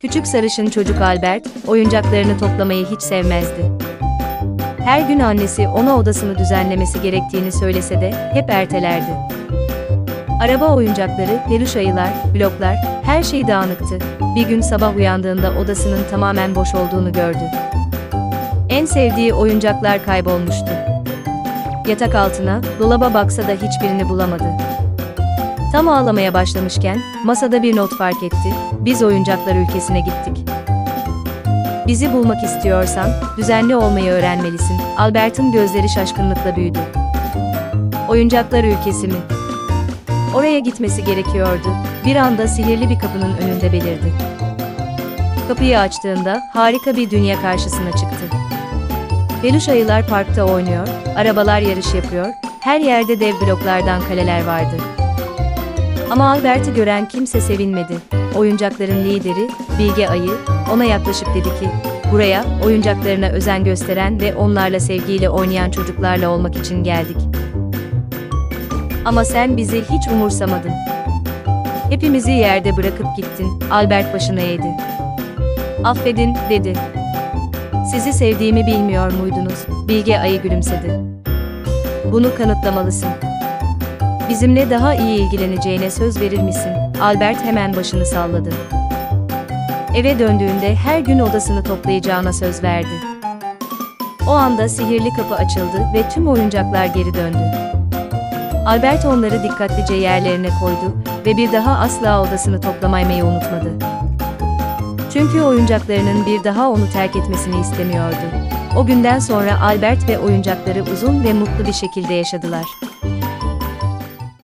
Küçük sarışın çocuk Albert, oyuncaklarını toplamayı hiç sevmezdi. Her gün annesi ona odasını düzenlemesi gerektiğini söylese de hep ertelerdi. Araba oyuncakları, peluş ayılar, bloklar, her şey dağınıktı. Bir gün sabah uyandığında odasının tamamen boş olduğunu gördü. En sevdiği oyuncaklar kaybolmuştu. Yatak altına, dolaba baksa da hiçbirini bulamadı. Tam ağlamaya başlamışken, masada bir not fark etti, biz oyuncaklar ülkesine gittik. Bizi bulmak istiyorsan, düzenli olmayı öğrenmelisin. Albert'ın gözleri şaşkınlıkla büyüdü. Oyuncaklar ülkesi mi? Oraya gitmesi gerekiyordu. Bir anda sihirli bir kapının önünde belirdi. Kapıyı açtığında harika bir dünya karşısına çıktı. Peluş ayılar parkta oynuyor, arabalar yarış yapıyor, her yerde dev bloklardan kaleler vardı. Ama Albert'i gören kimse sevinmedi. Oyuncakların lideri, Bilge Ayı, ona yaklaşıp dedi ki, buraya oyuncaklarına özen gösteren ve onlarla sevgiyle oynayan çocuklarla olmak için geldik. Ama sen bizi hiç umursamadın. Hepimizi yerde bırakıp gittin, Albert başını eğdi. Affedin, dedi. Sizi sevdiğimi bilmiyor muydunuz? Bilge Ayı gülümsedi. Bunu kanıtlamalısın. Bizimle daha iyi ilgileneceğine söz verir misin? Albert hemen başını salladı. Eve döndüğünde her gün odasını toplayacağına söz verdi. O anda sihirli kapı açıldı ve tüm oyuncaklar geri döndü. Albert onları dikkatlice yerlerine koydu ve bir daha asla odasını toplamayı unutmadı. Çünkü oyuncaklarının bir daha onu terk etmesini istemiyordu. O günden sonra Albert ve oyuncakları uzun ve mutlu bir şekilde yaşadılar.